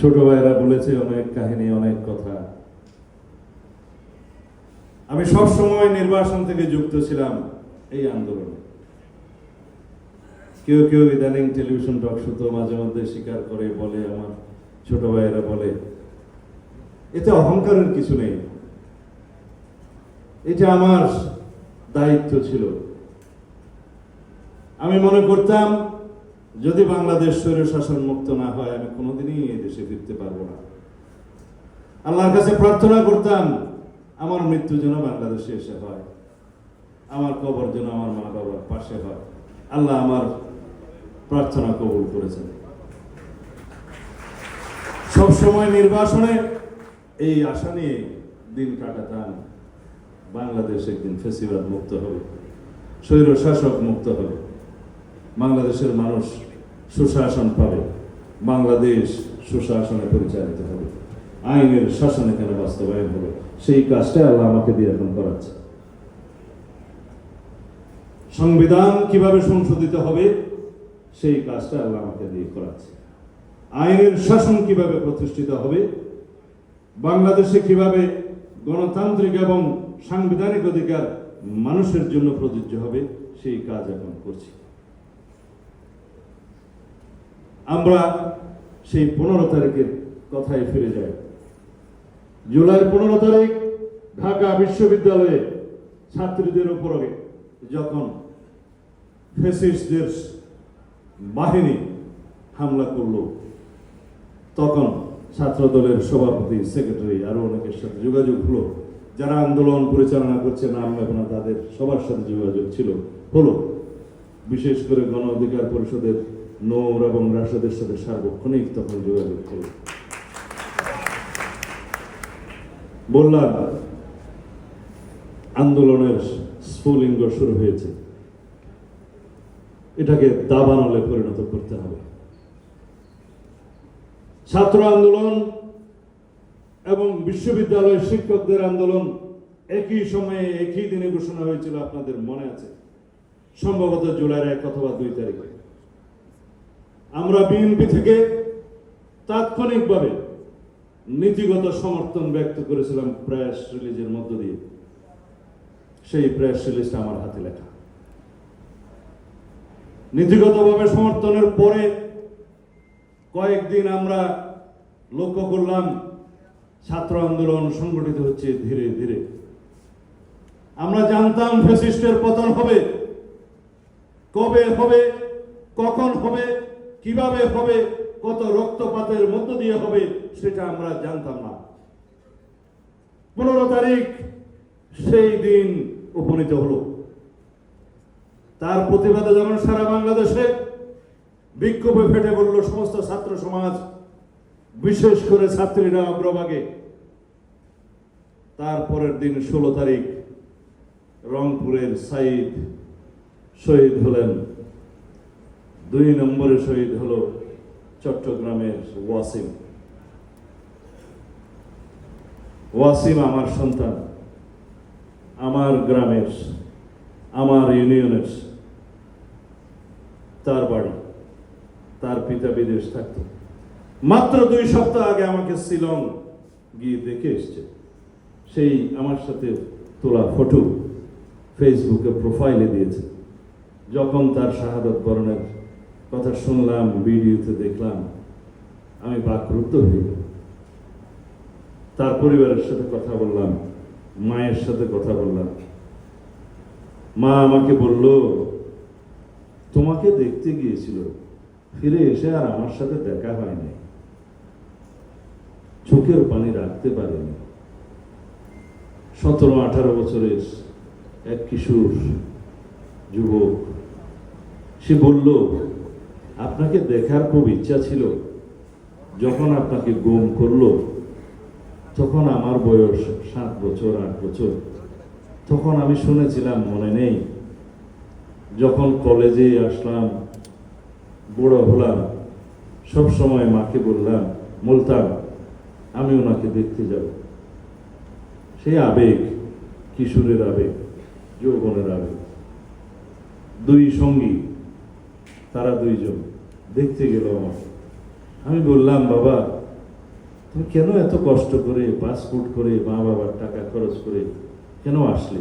ছোট ভাইরা বলেছে অনেক কাহিনী, অনেক কথা। আমি সব সময় নির্বাসন থেকে যুক্ত ছিলাম এই আন্দোলনে। কেউ কেউ ইদানিং টেলিভিশন টক শুধু মাঝে মধ্যে স্বীকার করে বলে, আমার ছোট ভাইয়েরা বলে, এতে অহংকারের কিছু নেই। এটা আমার দায়িত্ব ছিল। আমি মনে করতাম যদি বাংলাদেশ স্বৈর শাসন মুক্ত না হয়, আমি কোনোদিনই এই দেশে ফিরতে পারব না। আল্লাহর কাছে প্রার্থনা করতাম, আমার মৃত্যু যেন বাংলাদেশে এসে হয়। আমার কবর যেন আমার মা বাবার পাশে হয়। আল্লাহ আমার প্রার্থনা কবুল করেছেন। সব সময় নির্বাসনে এই আশা নিয়ে দিন কাটাতাম, বাংলাদেশ একদিন ফেসিবাদ মুক্ত হবে, স্বৈর শাসক মুক্ত হবে। বাংলাদেশের মানুষ সুশাসন পাবে, বাংলাদেশ সুশাসনে পরিচালিত হবে। আইনের শাসন এখানে বাস্তবায়ন হবে সেই কাজটা আল্লাহ আমাকে দিয়ে এখন করাচ্ছে। সংবিধান কীভাবে সংশোধিত হবে? সেই কাজটা আল্লাহ আমাকে দিয়ে করাচ্ছে। আইনের শাসন কীভাবে প্রতিষ্ঠিত হবে? বাংলাদেশে কীভাবে গণতান্ত্রিক এবং সাংবিধানিক অধিকার মানুষের জন্য প্রযোজ্য হবে? সেই কাজ এখন করছি। আমরা সেই পনেরো তারিখের কথায় ফিরে যাই। জুলাই পনেরো তারিখ ঢাকা বিশ্ববিদ্যালয়ে ছাত্রীদের উপরে যখন ফেসিস্টদের বাহিনী হামলা করল, তখন ছাত্র দলের সভাপতি, সেক্রেটারি আরও অনেকের সাথে যোগাযোগ হলো। যারা আন্দোলন পরিচালনা করছে নাম এখন তাদের সবার সাথে যোগাযোগ ছিল। হলো, বিশেষ করে গণ অধিকার পরিষদের নৌর এবং রাশেদের সাথে সার্বক্ষণিক তখন যোগাযোগ হলো বললাম, আন্দোলনের স্ফুলিঙ্গ শুরু হয়েছে। এটাকে দাবানলে পরিণত করতে হবে। ছাত্র আন্দোলন এবং বিশ্ববিদ্যালয়ের শিক্ষকদের আন্দোলন একই সময়ে একই দিনে ঘোষণা হয়েছিল, আপনাদের মনে আছে? সম্ভবত জুলাইয়ের এক অথবা দুই তারিখে। আমরা বিএনপি থেকে তাৎক্ষণিকভাবে নীতিগত সমর্থন ব্যক্ত করেছিলাম প্রেস রিলিজের মধ্য দিয়ে। সেই প্রেস রিলিজটা আমার হাতে লেখা। নীতিগতভাবে সমর্থনের পরে কয়েকদিন আমরা লক্ষ্য করলাম ছাত্র আন্দোলন সংগঠিত হচ্ছে ধীরে ধীরে। আমরা জানতাম ফ্যাসিস্টের পতন হবে। কবে হবে? কখন হবে? কীভাবে হবে, কত রক্তপাতের মধ্য দিয়ে হবে, সেটা আমরা জানতাম না। পনেরো তারিখ সেই দিন উপনীত হলো। তার প্রতিবাদে যেমন সারা বাংলাদেশে বিক্ষোভে ফেটে পড়ল সমস্ত ছাত্র সমাজ, বিশেষ করে ছাত্রীরা অগ্রভাগে। তারপরের দিন ষোলো তারিখ রংপুরের সাইদ শহীদ হলেন। দুই নম্বরে শহীদ হল চট্টগ্রামের ওয়াসিম। ওয়াসিম আমার সন্তান, আমার গ্রামের, আমার ইউনিয়নের, তার বাড়ি, তার পিতা বিদেশ থাকতো। মাত্র দুই সপ্তাহ আগে আমাকে শিলং গিয়ে দেখে এসছে। সেই আমার সাথে তোলা ফটো ফেসবুকে প্রোফাইলে দিয়েছে। যখন তার শাহাদত বরণের কথা শুনলাম, ভিডিওতে দেখলাম, আমি বাকরুদ্ধ হয়ে গেলাম। তার পরিবারের সাথে কথা বললাম, মায়ের সাথে কথা বললাম। মা আমাকে বলল, তোমাকে দেখতে গিয়েছিল, ফিরে এসে আর আমার সাথে দেখা হয়নি চোখের পানি রাখতে পারেনি। সতেরো, আঠারো বছরের এক কিশোর যুবক, সে বলল আপনাকে দেখার খুব ইচ্ছা ছিল। যখন আপনাকে গুম করল, তখন আমার বয়স সাত বছর, আট বছর। তখন আমি শুনেছিলাম, মনে নেই, যখন কলেজে আসলাম, বড় হলাম, সব সময় মাকে বললাম বলতাম আমি ওনাকে দেখতে যাব। সেই আবেগ, কিশোরের আবেগ, যৌবনের আবেগ। দুই সঙ্গী, তারা দুইজন। দেখতে গেল। আমার আমি বললাম, বাবা, তুমি কেন এত কষ্ট করে পাসপোর্ট করে মা বাবার টাকা খরচ করে কেন আসলে?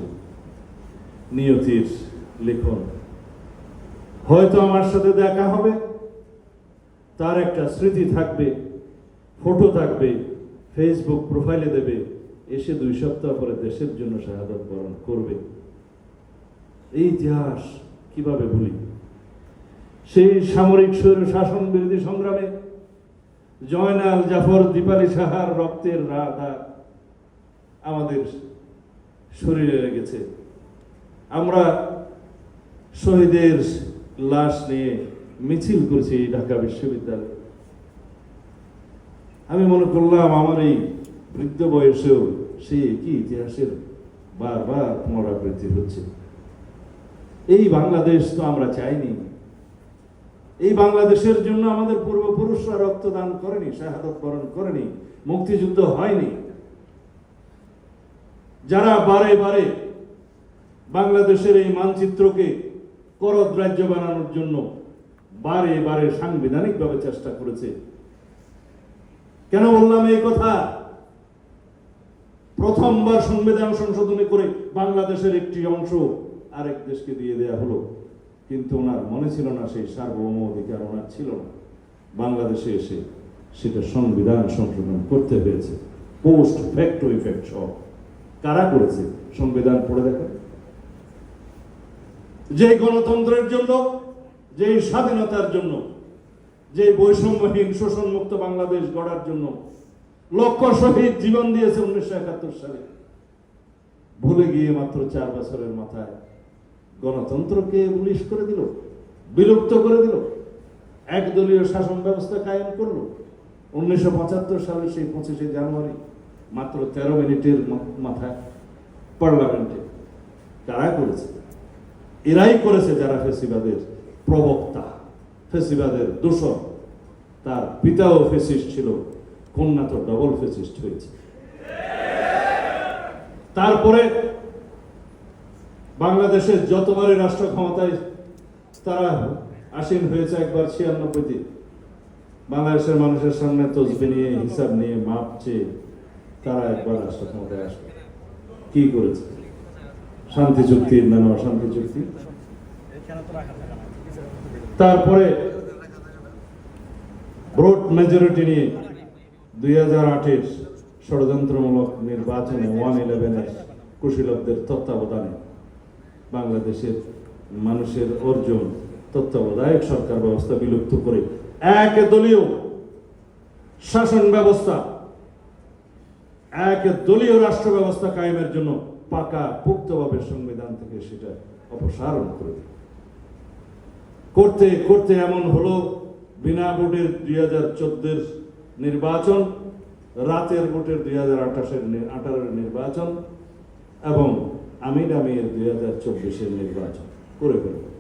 নিয়তির লিখন। হয়তো আমার সাথে দেখা হবে। তার একটা স্মৃতি থাকবে, ফটো থাকবে, ফেসবুক প্রোফাইলে দেবে, এসে দুই সপ্তাহ পরে দেশের জন্য শাহাদত বরণ করবে। এই ইতিহাস কীভাবে ভুলি? সেই সামরিক স্বৈর শাসন বিরোধী সংগ্রামে জয়নাল জাফর দীপালি সাহার রক্তের রাধা আমাদের শরীরে লেগেছে। আমরা শহীদের লাশ নিয়ে মিছিল করছি ঢাকা বিশ্ববিদ্যালয়ে। আমি মনে করলাম আমার এই বৃদ্ধ বয়সেও সেই একই ইতিহাসের বারবার পুনরাবৃত্তি হচ্ছে। এই বাংলাদেশ তো আমরা চাইনি। এই বাংলাদেশের জন্য আমাদের পূর্বপুরুষরা রক্তদান করেনি, শাহাদত বরণ করেনি, মুক্তিযুদ্ধ হয়নি। যারা বারে বারে বাংলাদেশের এই মানচিত্রকে করদ রাজ্য বানানোর জন্য বারে বারে সাংবিধানিকভাবে চেষ্টা করেছে, কেন বললাম এই কথা? প্রথমবার সংবিধান সংশোধনী করে বাংলাদেশের একটি অংশ আরেক দেশকে দিয়ে দেয়া হলো। কিন্তু ওনার মনে ছিল না, সেই সার্বভৌম অধিকার ওনার ছিল না। বাংলাদেশে এসে সেটা সংবিধান সংশোধন করতে হয়েছে। পোস্ট ফ্যাক্টো ইফেক্ট সহ। কারা করেছে? সংবিধান পড়ে দেখেন। যে গণতন্ত্রের জন্য যে স্বাধীনতার জন্য যে বৈষম্যহীন, শোষণমুক্ত বাংলাদেশ গড়ার জন্য লক্ষ শহীদ জীবন দিয়েছে উনিশশো একাত্তর সালে। ভুলে গিয়ে মাত্র চার বছরের মাথায় গণতন্ত্রকে উলিশ করে দিল, বিলুপ্ত করে দিল, একদলীয় শাসন ব্যবস্থা কায়েম করল। উনিশশো পঁচাত্তর সালে সেই পঁচিশে জানুয়ারি, মাত্র তেরো মিনিটের মাথায় পার্লামেন্টে কারা করেছে, এরাই করেছে যারা ফেসিবাদের প্রবক্তা, ফেসিবাদের দূষণ তার পিতাও ফেসিস্ট ছিল কন্যা তো ডবল ফেসিস্ট হয়েছে। তারপরে বাংলাদেশের যতবারই রাষ্ট্র ক্ষমতায় তারা আসীন হয়েছে একবার ছিয়ানব্বইতে। বাংলাদেশের মানুষের সামনে তসবি নিয়ে, হিসাব নিয়ে, মাপ চেয়ে তারা একবার রাষ্ট্র ক্ষমতায় আসবে। কি করেছে? শান্তি চুক্তির নামে অশান্তি চুক্তি? তারপরে ভোট মেজরিটি নিয়ে দুই হাজার আটের ষড়যন্ত্রমূলক নির্বাচনে ওয়ান ইলেভেনের কুশীলবদের তত্ত্বাবধানে বাংলাদেশের মানুষের অর্জন, তত্ত্বাবধায়ক সরকার ব্যবস্থা বিলুপ্ত করে। এক দলীয় শাসন ব্যবস্থা, এক দলীয় রাষ্ট্র ব্যবস্থা কায়েমের জন্য পাকা পুক্তভাবে সংবিধান থেকে সেটা অপসারণ করে করতে করতে এমন হলো বিনা ভোটের দুই হাজার চোদ্দের নির্বাচন, রাতের ভোটের দুই হাজার আঠাশের আঠারোর নির্বাচন এবং আমির আমির দুই হাজার চব্বিশের নির্বাচন। করে ফেলল